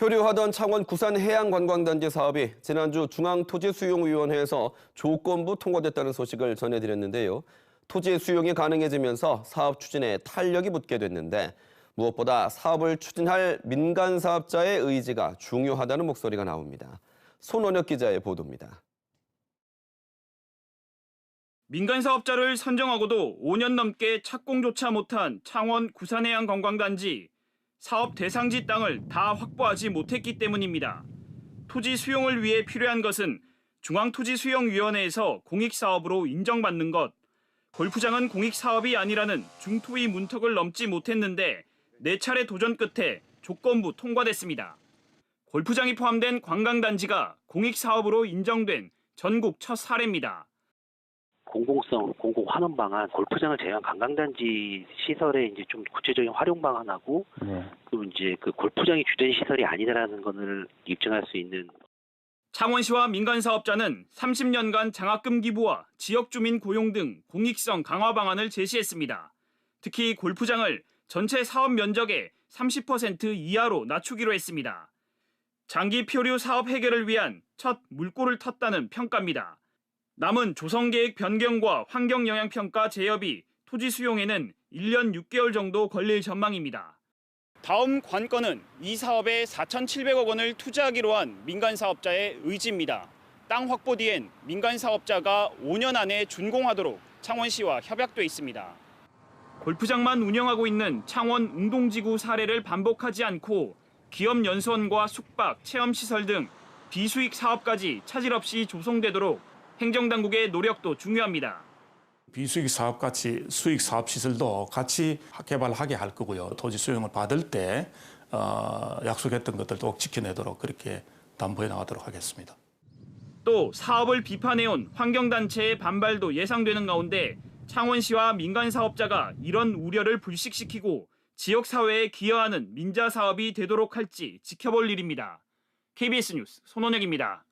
표류하던 창원 구산 해양관광단지 사업이 지난주 중앙토지수용위원회에서 조건부 통과됐다는 소식을 전해드렸는데요. 토지 수용이 가능해지면서 사업 추진에 탄력이 붙게 됐는데 무엇보다 사업을 추진할 민간 사업자의 의지가 중요하다는 목소리가 나옵니다. 손원혁 기자의 보도입니다. 민간 사업자를 선정하고도 5년 넘게 착공조차 못한 창원 구산해양관광단지 사업 대상지 땅을 다 확보하지 못했기 때문입니다. 토지 수용을 위해 필요한 것은 중앙토지수용위원회에서 공익사업으로 인정받는 것, 골프장은 공익사업이 아니라는 중토위 문턱을 넘지 못했는데 네 차례 도전 끝에 조건부 통과됐습니다. 골프장이 포함된 관광단지가 공익사업으로 인정된 전국 첫 사례입니다. 공공성, 공공 환원 방안, 골프장을 제외한 관광단지 시설의 이제 좀 구체적인 활용 방안하고 그리고 이제 그 골프장이 주된 시설이 아니다라는 것을 입증할 수 있는 창원시와 민간 사업자는 30년간 장학금 기부와 지역 주민 고용 등 공익성 강화 방안을 제시했습니다. 특히 골프장을 전체 사업 면적의 30% 이하로 낮추기로 했습니다. 장기 표류 사업 해결을 위한 첫 물꼬를 텄다는 평가입니다. 남은 조성계획 변경과 환경영향평가 재협이 토지 수용에는 1년 6개월 정도 걸릴 전망입니다. 다음 관건은 이 사업에 4,700억 원을 투자하기로 한 민간 사업자의 의지입니다. 땅 확보 뒤엔 민간 사업자가 5년 안에 준공하도록 창원시와 협약돼 있습니다. 골프장만 운영하고 있는 창원 웅동지구 사례를 반복하지 않고 기업 연수원과 숙박, 체험시설 등 비수익 사업까지 차질 없이 조성되도록 행정당국의 노력도 중요합니다. 비수익 사업 같이 수익 사업 시설도 같이 개발하게 할 거고요. 토지 수용을 받을 때 어, 약속했던 것들도 꼭 지켜내도록 그렇게 담보해 나가도록 하겠습니다. 또 사업을 비판해온 환경단체의 반발도 예상되는 가운데 창원시와 민간 사업자가 이런 우려를 불식시키고 지역사회에 기여하는 민자 사업이 되도록 할지 지켜볼 일입니다. KBS 뉴스 손원혁입니다.